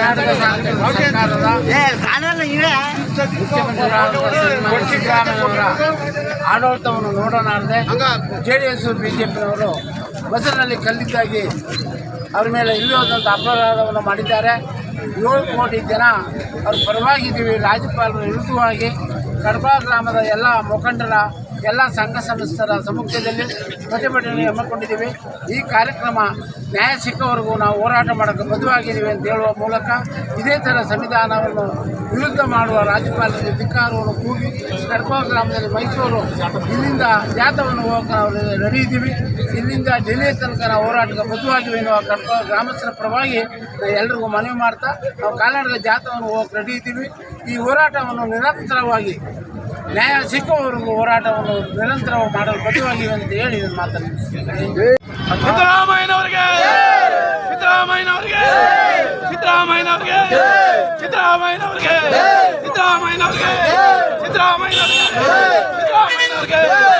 ಕರ್ನಾಟಕ ಸರ್ಕಾರದ ಮುಖ್ಯಮಂತ್ರಿ ಸಿದ್ದರಾಮಯ್ಯವರ ಆಡಳಿತವನ್ನು ನೋಡೋಣಾರದೆ ಜೆ ಡಿ ಎಸ್ ಬಿಜೆಪಿಯವರು ಬಸ್ಸಿನಲ್ಲಿ ಕಲ್ಲಿದ್ದಾಗಿ ಅವ್ರ ಮೇಲೆ ಇಲ್ಲದಂಥ ಅಪರಾಧವನ್ನು ಮಾಡಿದ್ದಾರೆ. ಏಳು ಕೋಟಿ ಜನ ಅವ್ರ ಪರವಾಗಿದ್ದೀವಿ. ರಾಜ್ಯಪಾಲರು ವಿರುದ್ಧವಾಗಿ ಕಡಬ ಗ್ರಾಮದ ಎಲ್ಲ ಮುಖಂಡರ ಎಲ್ಲ ಸಂಘ ಸಂಸ್ಥರ ಸಮ್ಮುಖದಲ್ಲಿ ಪ್ರತಿಭಟನೆ ಹಮ್ಮಿಕೊಂಡಿದ್ದೀವಿ. ಈ ಕಾರ್ಯಕ್ರಮ ನ್ಯಾಯ ಸಿಕ್ಕವರೆಗೂ ನಾವು ಹೋರಾಟ ಮಾಡೋಕ್ಕೆ ಬದ್ಧವಾಗಿದ್ದೀವಿ ಅಂತ ಹೇಳುವ ಮೂಲಕ ಇದೇ ಥರ ಸಂವಿಧಾನವನ್ನು ವಿರುದ್ಧ ಮಾಡುವ ರಾಜ್ಯಪಾಲರ ಧಿಕ್ಕಾರವನ್ನು ಕೂಗಿ ಕಡಪ ಗ್ರಾಮದಲ್ಲಿ ಮೈಸೂರು ಇಲ್ಲಿಂದ ಜಾತವನ್ನು ಹೋಗಕ್ಕೆ ನಾವು ರೆಡಿ ಇಲ್ಲಿಂದ ಡೆಲ್ಲಿ ತನಕ ನಾವು ಹೋರಾಟಕ್ಕೆ ಬದ್ಧವಾಗಿವೆ ಎನ್ನುವ ಕಡಪ ಗ್ರಾಮಸ್ಥರ ಪರವಾಗಿ ನಾವು ಎಲ್ರಿಗೂ ಮನವಿ ಮಾಡ್ತಾ ನಾವು ಕಾಲ್ನಡಕ ಜಾತವನ್ನು ಹೋಗಕ್ಕೆ ನಡೆಯಿದ್ದೀವಿ ಈ ಹೋರಾಟವನ್ನು ನಿರಂತರವಾಗಿ ನ್ಯಾಯ ಸಿಕ್ಕುವವರೆಗೂ ಹೋರಾಟವನ್ನು ನಿರಂತರ ಮಾಡಲು ಬದ್ಧವಾಗಿವೆ ಅಂತ ಹೇಳಿ ನನ್ನ ಮಾತನ್ನು ಸಿದ್ದರಾಮಯ್ಯನವರಿಗೆ! ಸಿದ್ದರಾಮಯ್ಯನವರಿಗೆ! ಸಿದ್ದರಾಮಯ್ಯನವರಿಗೆ! ಸಿದ್ದರಾಮಯ್ಯನವರಿಗೆ! ಸಿದ್ದರಾಮಯ್ಯನವರಿಗೆ! ಸಿದ್ದರಾಮಯ್ಯನವರಿಗೆ! ಸಿದ್ದರಾಮಯ್ಯನವರಿಗೆ!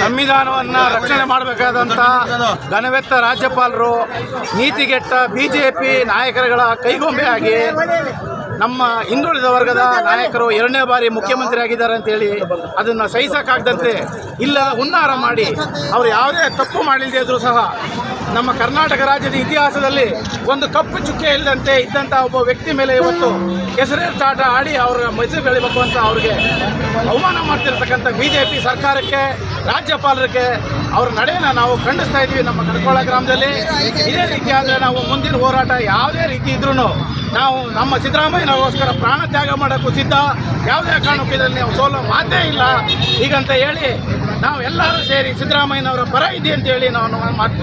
ಸಂವಿಧಾನವನ್ನ ರಕ್ಷಣೆ ಮಾಡಬೇಕಾದಂತ ಘನವೆತ್ತ ರಾಜ್ಯಪಾಲರು ನೀತಿಗೆಟ್ಟ ಬಿಜೆಪಿ ನಾಯಕರುಗಳ ಕೈಗೊಂಬೆಯಾಗಿ ನಮ್ಮ ಹಿಂದುಳಿದ ವರ್ಗದ ನಾಯಕರು ಎರಡನೇ ಬಾರಿ ಮುಖ್ಯಮಂತ್ರಿ ಆಗಿದ್ದಾರೆ ಅಂತೇಳಿ ಅದನ್ನು ಸಹಿಸಕ್ಕಾಗದಂತೆ ಇಲ್ಲ, ಹುನ್ನಾರ ಮಾಡಿ ಅವರು ಯಾವುದೇ ತಪ್ಪು ಮಾಡಿಲ್ಲದೆ ಇದ್ರೂ ಸಹ ನಮ್ಮ ಕರ್ನಾಟಕ ರಾಜ್ಯದ ಇತಿಹಾಸದಲ್ಲಿ ಒಂದು ಕಪ್ಪು ಚುಕ್ಕೆ ಇಲ್ಲದಂತೆ ಇದ್ದಂಥ ಒಬ್ಬ ವ್ಯಕ್ತಿ ಮೇಲೆ ಇವತ್ತು ಹೆಸರೇಟಾಟ ಆಡಿ ಅವರ ಮೈಸೂರು ಬೆಳಿಬೇಕು ಅಂತ ಅವ್ರಿಗೆ ಅವಮಾನ ಮಾಡ್ತಿರ್ತಕ್ಕಂಥ ಬಿ ಜೆ ಪಿ ಸರ್ಕಾರಕ್ಕೆ, ರಾಜ್ಯಪಾಲರಿಗೆ ಅವ್ರ ನಡೆಯನ್ನು ನಾವು ಖಂಡಿಸ್ತಾ ಇದ್ದೀವಿ ನಮ್ಮ ಕಡ್ಕೋಳ ಗ್ರಾಮದಲ್ಲಿ. ಇದೇ ರೀತಿ ಆದರೆ ನಾವು ಮುಂದಿನ ಹೋರಾಟ ಯಾವುದೇ ರೀತಿ ಇದ್ರೂ ನಾವು ನಮ್ಮ ಸಿದ್ದರಾಮಯ್ಯನಗೋಸ್ಕರ ಪ್ರಾಣ ತ್ಯಾಗ ಮಾಡೋಕ್ಕೂ ಸಿದ್ಧ. ಯಾವುದೇ ಕಾರಣಕ್ಕೂ ಇದರಲ್ಲಿ ನಾವು ಸೋಲೋ ಮಾತೇ ಇಲ್ಲ. ಹೀಗಂತ ಹೇಳಿ ನಾವು ಎಲ್ಲರೂ ಸೇರಿ ಸಿದ್ದರಾಮಯ್ಯನವರ ಪರ ಇದೆ ಅಂತ ಹೇಳಿ ನಾವು ಮಾತು